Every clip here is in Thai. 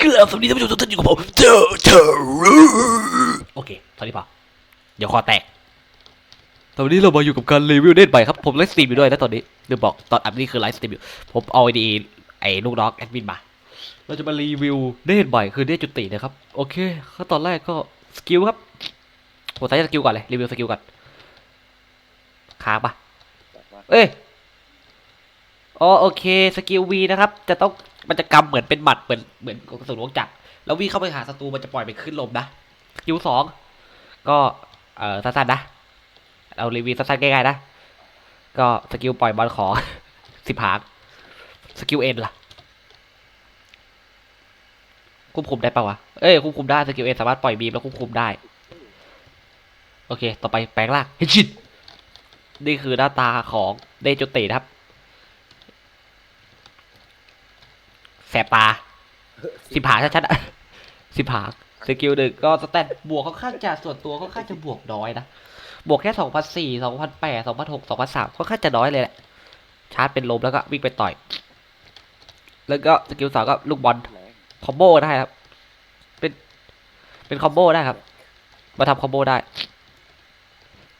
กลับสวัสดีท่านผู้ชมทุกท่านอยู่กับผมเจอเจอโอเคเท่านี้พอเดี๋ยวคอแตกตอนนี้เรามาอยู่กับการรีวิวเน็ตใหม่ครับ ผมไลฟ์สตรีมอยู่ด้วยนะตอนนี้ลืมบอกตอนอัพนี่คือไลฟ์สตรีมอยู่ผมเอาไอดีไอ้ลูกน้องแอดมินมา เราจะมารีวิวเน็ตใหม่คือเน็ตจุตินะครับ โอเคขั้นตอนแรกก็สกิลครับผมใช้สกิลก่อนเลยรีวิวสกิลก่อนค้างปะเอ้ยอ๋อโอเคสกิลวีนะครับ จะต้อง มันจะกำเหมือนเป็นหมัดเหมือนเหมือนกระสุนวงจักรแล้ววิ่งเข้าไปหาศัตรูมันจะปล่อยไปขึ้นลมนะสกิลสองก็เออสั้นๆนะเอารีวิวสั้นๆง่ายๆนะก็สกิลปล่อยบอลขอสิบหางสกิลเอ็นล่ะควบคุมได้ปะวะ เอ้ยควบคุมได้สกิลเอ็นสามารถปล่อยบีมแล้วควบคุมได้ โอเค ต่อไปแปลงร่างเฮชิตนี่คือหน้าตาของเดจุตินะครับ แสบตาสิบหาชัดๆอะสิบหาสกิลหนึ่งก็สแตทบวกค่อนข้างจะส่วนตัวค่อนข้างจะบวกน้อยนะ บวกแค่สองพันสี่สองพันแปดสองพันหกสองพันสามค่อนข้างจะน้อยเลยแหละ ชาร์จเป็นลมแล้วก็วิ่งไปต่อย แล้วก็สกิลสองก็ลูกบอลคอมโบได้ครับ เป็นเป็นคอมโบได้ครับ มาทำคอมโบได้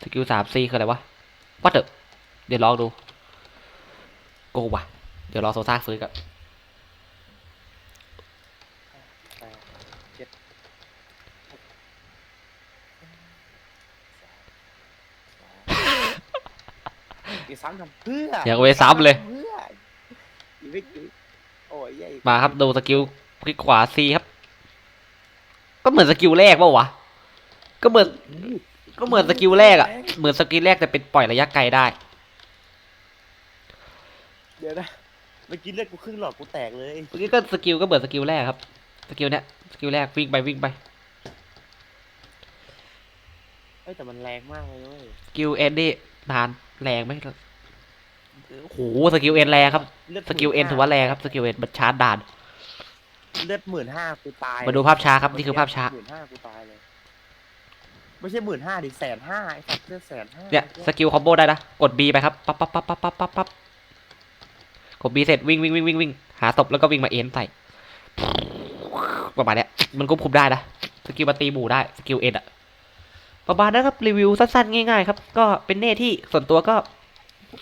สกิลสามซีคืออะไรวะวัดเถอะเดี๋ยวลองดู โกว่ะ เดี๋ยวรอโซซ่าซื้อกัน อีซ้ำทำเพื่ออยากเอาไปซ้ำเลยเพื่ออีวิกอีวิกโอ้ยยัยมาครับดูสกิลคลิกขวาซีครับ ก็เหมือนสกิลแรกเปล่าวะก็เหมือน ก็เหมือนสกิลแรกอะเหมือนสกิลแรกแต่เป็นปล่อยระยะไกลได้ เดี๋ยวนะเมื่อกี้เลือดกูครึ่งหลอดกูแตกเลยเมื่อกี้ก็สกิลก็เหมือนสกิลแรกครับ สกิลเนี้ยสกิลแรกวิ่งไปวิ่งไปเอ้ยแต่มันแรงมากเลยเว้ยสกิลเอ็นนี่นาน แรงไหมโอ้โหสกิลเอ็นแรงครับลืดสกิลเอ็นถือว่าแรงครับสกิลเอ็นมันชาร์จด่าน เลือดหมื่นห้ากูตายมาดูภาพช้าครับนี่คือภาพช้า หมื่นห้ากูตายเลย ไม่ใช่หมื่นห้าดิแสนห้าไอ้สัตว์เลือดแสนห้าเนี่ยสกิลคอมโบได้นะ กด B ไปครับปั๊บปั๊บปั๊บปั๊บปั๊บปั๊บปั๊บกด B เสร็จวิ่งวิ่งวิ่งวิ่งวิ่งหาศพแล้วก็วิ่งมาเอ็นใส่ประมาณเนี้ยมันควบคุมได้นะสกิลมาตีหมู่ได้สกิลเอ็นอะ ประมาณนั้นครับรีวิวสั้นๆง่ายๆครับ ก็เป็นเน่ที่ส่วนตัวก็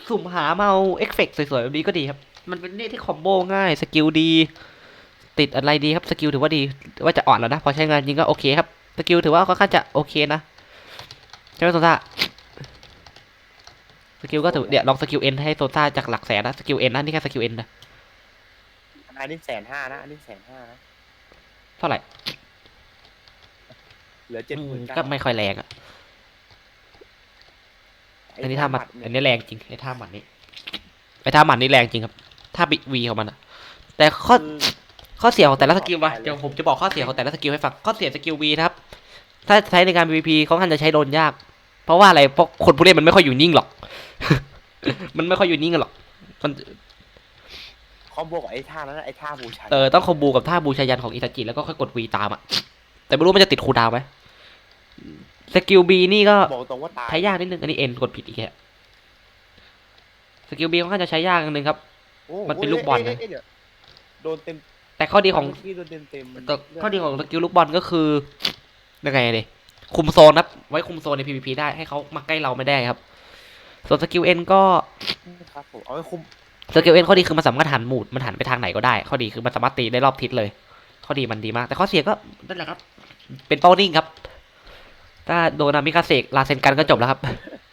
สุ่มหาเมาเอฟเฟกต์สวยๆแบบนี้ก็ดีครับ มันเป็นเน่ที่คอมโบง่ายสกิลดี ติดอะไรดีครับสกิลถือว่าดีว่าจะอ่อนแล้วนะพอใช้งานจริงก็โอเคครับสกิลถือว่าค่อนข้างจะโอเคนะใช่ไหมโซซ่าสกิลก็ถือเดี๋ยวลองสกิลเอ็นให้โซซ่าจากหลักแสนนะสกิลเอ็นนะนี่แค่สกิลเอ็นนะอันนี้แสนห้านะอันนี้แสนห้านะเท่าไหร่ เหลือเจ็ดหมื่นก็ไม่ค่อยแรงอะ อันนี้ท่าหมัด อันนี้แรงจริงไอ้ท่าหมัดนี้ไอ้ท่าหมัดนี้แรงจริงครับท่าบิวีของมันอะแต่ข้อข้อเสียของแต่ละสกิลวะเดี๋ยวผมจะบอกข้อเสียของแต่ละสกิลให้ฟัง ข้อเสียสกิลวีนะครับ ถ้าใช้ในการ PVP เขาค่อนข้างจะใช้โดนยาก เพราะว่าอะไร เพราะคนผู้เล่นมันไม่ค่อยอยู่นิ่งหรอก มันไม่ค่อยอยู่นิ่งกันหรอก มันคอมโบกับไอ้ท่านั้นนะไอ้ท่าบูชาเออต้องคอมบูกับท่าบูชายันของอิตาจิแล้วก็ค่อยกดวีตามอะ แต่ไม่รู้มันจะติดคูลดาวน์ไหมสกิลบีนี่ก็บอกตรงว่าตายใช้ยากนิดนึง อันนี้เอ็นกดผิดอีกแค่สกิลบีค่อนข้างจะใช้ยากนิดนึงครับโอ้มันเป็นลูกบอลนะเยเยเดี๋ยวโดนเต็มแต่ข้อดีของเมื่กี้โดนเต็มเต็มแต่ข้อดีของสกิลลูกบอลก็คือยังไงเลยคุมโซนครับ ไว้คุมโซนใน PVP ได้ให้เขามาใกล้เราไม่ได้ครับ ส่วนสกิลเอ็นก็ครับผมเอาไว้คุมสกิลเอ็นข้อดีคือมันสามารถหันหมุดมันหันไปทางไหนก็ได้ ข้อดีคือมันสามารถตีได้รอบทิศเลย ข้อดีมันดีมาก แต่ข้อเสียก็นั่นแหละครับ เป็นเป้านิ่งครับ ถ้าโดนนามิคาเซกลาเซนกันก็จบแล้วครับ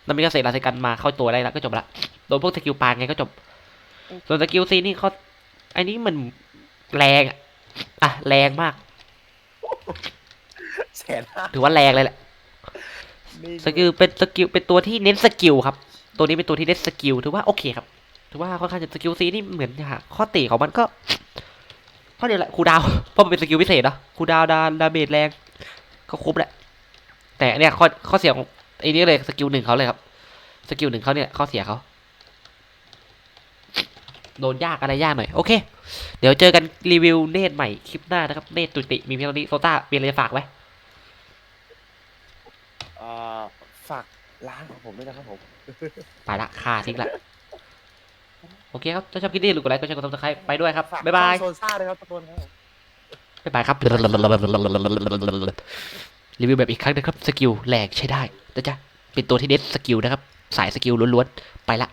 นามิคาเซกลาเซนกันมาเข้าตัวได้แล้วก็จบละโดนพวกสกิลปานไงก็จบ ส่วนสกิลซีนี่เขาอันนี้มันแรงอะอะแรงมากแสนห้าถือว่าแรงเลยแหละนี่สกิลเป็นสกิลเป็นตัวที่เน้นสกิลครับ ตัวนี้เป็นตัวที่เน้นสกิลถือว่าโอเคครับถือว่าค่อนข้างจะสกิลซีนี่เหมือนจะหาข้อติของมันก็ข้อเดียวแหละคูลดาวน์เพราะมันเป็นสกิลพิเศษเนอะคูลดาวน์ดาดาเมจแรง ก็คุ้มแหละ แต่อันเนี่ยข้อข้อเสียของไอ้นี่เลยสกิลหนึ่งเขาเลยครับ สกิลหนึ่งเขาเนี่ยข้อเสียเขาโดนยากอะไรยากหน่อย โอเค เดี๋ยวเจอกันรีวิวเนตใหม่คลิปหน้านะครับ เนตตุติ มีเพียงเท่านี้โซต้ามีอะไรจะฝากไหมเอ่อฝากร้านของผมด้วยนะครับผม ไปละค่าทิ้งละ โอเคครับ ถ้าชอบคลิปนี้หรือกดไลค์กดแชร์กดซับสไครต์ไปด้วยครับฝกบ๊ายบายโซนซ่าด้วยครับทุกคนครับ บ๊ายบายครับรีวิวแบบอีกครั้งนะครับ สกิลแหลกใช้ได้นะจ๊ะเป็นตัวที่เน้นสกิลนะครับ สายสกิลล้วนๆ ไปละ